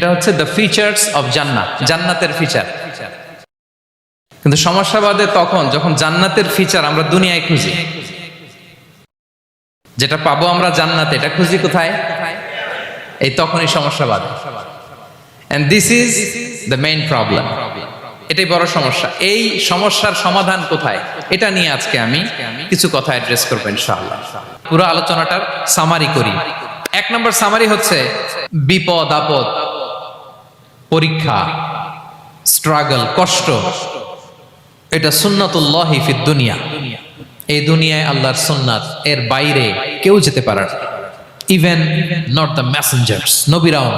এটা হচ্ছে the features of জান্নাত জান্নাতের ফিচার কিন্তু সমস্যা বাদে তখন যখন জান্নাতের ফিচার আমরা দুনিয়ায় খুঁজি, যেটা পাবো আমরা জান্নাতে, এটা খুঁজি কোথায়? এই তখনই সমস্যা বাদে। And this is the main problem এটাই বড় সমস্যা। এই সমস্যার সমাধান কোথায়? এটা নিয়ে আজকে আমি কিছু কথা অ্যাড্রেস করব ইনশাআল্লাহ। পুরো আলোচনাটার সামারি করি। এক নম্বর সামারি হচ্ছে বিপদ, আপদ। পরীক্ষা স্ট্রাগল কষ্ট, এটা সুন্নাতুল্লাহি ফিদ দুনিয়া। এই দুনিয়ায় আল্লাহর সুন্নাত, এর বাইরে কেউ যেতে পারে না। ইভেন নট দ্য মেসেঞ্জার্স নবীরাও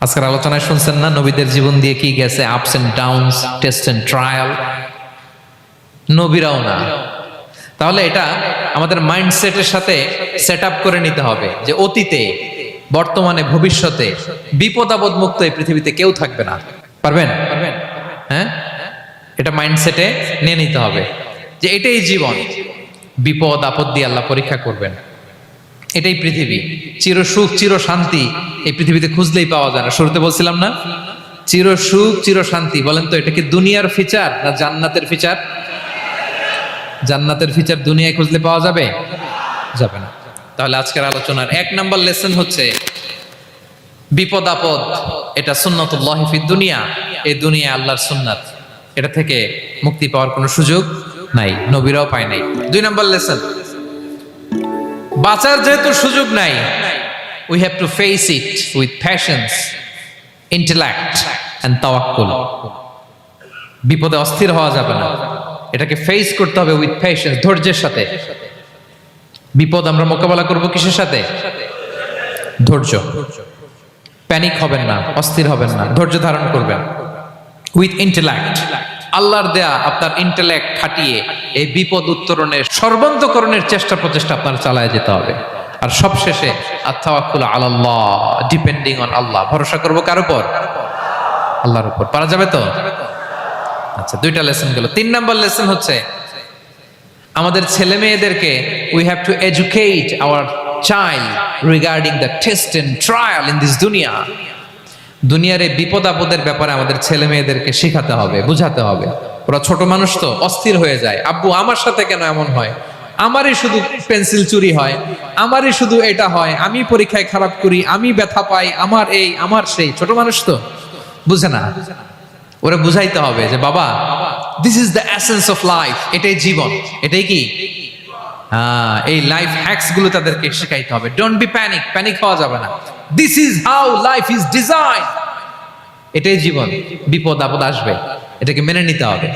আজকের আলোচনায় শুনছেন না, নবীদের জীবন দিয়ে কি গেছে? Ups and downs test and trial নবীরাও না। তাহলে এটা আমাদের মাইন্ডসেটের সাথে সেট আপ করে নিতে হবে যে অতীতে বর্তমানে, ভবিষ্যতে বিপদ মুক্ত এই পৃথিবীতে কেউ থাকবে না। পারবেন? হ্যাঁ? এটা মাইন্ডসেটে নিয়ে নিতে হবে যে এটাই জীবন। বিপদ, আপদ দিয়ে আল্লাহ পরীক্ষা করবেন। এটাই পৃথিবী। চির সুখ, চির শান্তি এই পৃথিবীতে খুঁজলেই পাওয়া যায় না। শুরুতে বলছিলাম না? চির সুখ, চির শান্তি। বলেন তো, এটা কি দুনিয়ার ফিচার না জান্নাতের ফিচার জান্নাতের ফিচার দুনিয়ায় খুঁজলে পাওয়া যাবে? যাবে না। তাহলে আজকের আলোচনার এক নাম্বার লেসন হচ্ছে বিপদ আপদ, এটা সুন্নতুল্লাহ দুনিয়া, এই দুনিয়া আল্লাহর সুন্নাত। এটা থেকে মুক্তি পাওয়ার কোনো সুযোগ নাই, নবীরাও পায় নাই। দুই নাম্বার লেসন বাঁচার যেহেতু সুযোগ নাই we have to face it with passions intellect and তাওয়াক্কুল বিপদে অস্থির হওয়া যাবে না। এটাকে ফেস করতে হবে উইথ প্যাশনস ধৈর্যের সাথে। বিপদ আমরা মোকাবেলা করব কিসের সাথে? ধৈর্য। প্যানিক হবেন না, অস্থির হবেন না, ধৈর্য ধারণ করবেন। উইথ ইন্টেলেক্ট আল্লাহর দেয়া আপনার ইন্টেলেক্ট খাটিয়ে এই বিপদ উত্তরণের সর্বান্তকরণের চেষ্টা প্রচেষ্টা আপনার চালায় যেতে হবে। আর সবশেষে, আত্মাওয়াক্কুল আল্লাহ ডিপেন্ডিং অন আল্লাহ। ভরসা করব কার উপর? আল্লাহর উপর। পারা যাবে তো? আচ্ছা দুইটা লেসন গেল। তিন নাম্বার লেসন হচ্ছে আমাদের ছেলে মেয়েদেরকে we have to educate our child regarding the test and trial in this দুনিয়া দুনিয়ার বিপদ আপদের ব্যাপারে আমাদের ছেলে মেয়েদেরকে শেখাতে হবে, বুঝাতে হবে। ওরা ছোট মানুষ তো, অস্থির হয়ে যায়। আব্বু, আমার সাথে কেন এমন হয়? আমারই শুধু পেন্সিল চুরি হয়, আমারই শুধু এটা হয়, আমি পরীক্ষায় খারাপ করি, আমি ব্যথা পাই, আমার এই, আমার সেই। ছোট মানুষ তো, বুঝে না? ওরা বুঝাইতে হবে যে, বাবা this is the essence of life এটাই জীবন। এটাই কি? হ্যাঁ এই লাইফ হ্যাক্সগুলো তাদেরকে শেখাইতে হবে। ডোন্ট বি প্যানিক প্যানিক হওয়া যাবে না। This is how life is design এটাই জীবন, বিপদ, আপদ আসবে। এটাকে মেনে নিতে হবে।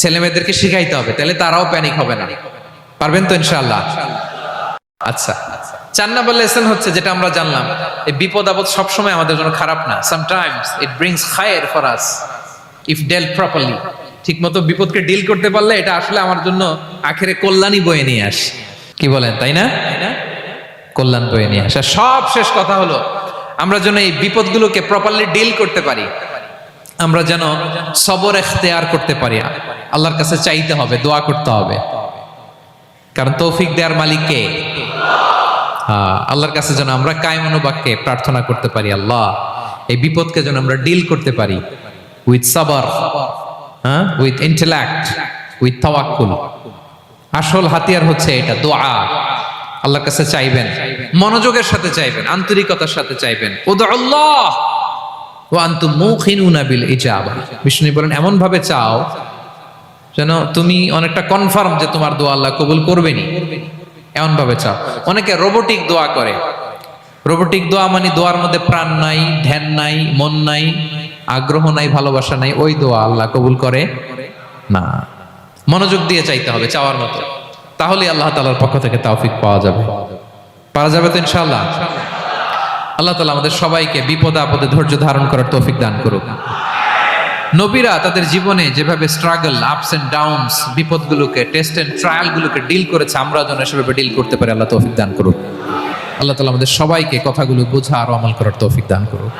ছেলে মেয়েদেরকে শিখাইতে হবে, তাহলে তারাও প্যানিক হবে না। পারবেন তো ইনশাআল্লাহ? আচ্ছা চার নাম্বার লেসন হচ্ছে যেটা আমরা জানলাম, এই বিপদ, আপদ সবসময় আমাদের জন্য খারাপ না। Sometimes it brings higher for us if dealt properly ঠিক মতো বিপদকে ডিল করতে পারলে এটা আসলে আমার জন্য আখেরে কল্যাণই বয়ে নিয়ে আস। কি বলেন তাই না? কল্যাণ বয়ে নিয়ে আসে। সব শেষ কথা হলো আমরা যেন এই বিপদগুলোকে প্রপারলি ডিল করতে পারি। আমরা যেন সবর এখতেয়ার করতে পারি। আল্লাহর কাছে চাইতে হবে দোয়া করতে হবে। কারণ তৌফিক দেয়ার মালিক কে? হ্যাঁ, আল্লাহর কাছে যেন আমরা কায়মনোবাক্যে প্রার্থনা করতে পারি আল্লাহ। এই বিপদকে যেন আমরা ডিল করতে পারি। উইথ সাবার হ্যাঁ উইথ ইন্টেলেক্ট উইথ তাওয়াক্কুল আসল হাতিয়ার হচ্ছে এটা, দোয়া। আল্লাহর কাছে চাইবেন, মনোযোগের সাথে চাইবেন, আন্তরিকতার সাথে চাইবেন। ওদ আল্লাহ ও আন্তু মুখিনুনা বিল ইজাবা। বিষ্ণু বলেন এমন ভাবে চাও যেন তুমি অনেকটা কনফার্ম যে তোমার দোয়া আল্লাহ কবুল করবেনি এমন ভাবে চাও। অনেকে রোবোটিক দোয়া করে। রোবোটিক দোয়া মানে দোয়ার মধ্যে প্রাণ নাই, ধ্যান নাই, মন নাই আগ্রহ নাই, ভালোবাসা নাই, ওই দোয়া আল্লাহ কবুল করে না। মনোযোগ দিয়ে চাইতে হবে, চাওয়ার মতো। তাহলে আল্লাহ তালার পক্ষ থেকে তাওফিক পাওয়া যাবে। পাওয়া যাবে তো ইনশাআল্লাহ? আল্লাহ তালা আমাদের সবাইকে বিপদে আপদে ধৈর্য ধারণ করার তৌফিক দান করুক। নবীরা তাদের জীবনে যেভাবে স্ট্রাগল আপস এন্ড ডাউনস বিপদগুলোকে টেস্ট এন্ড ট্রায়ালগুলোকে ডিল করেছে, আমরা যেন সেভাবে ডিল করতে পারি, আল্লাহ তৌফিক দান করুক। আল্লাহ তালা আমাদের সবাইকে কথাগুলো বোঝা আর আমল করার তৌফিক দান করুক।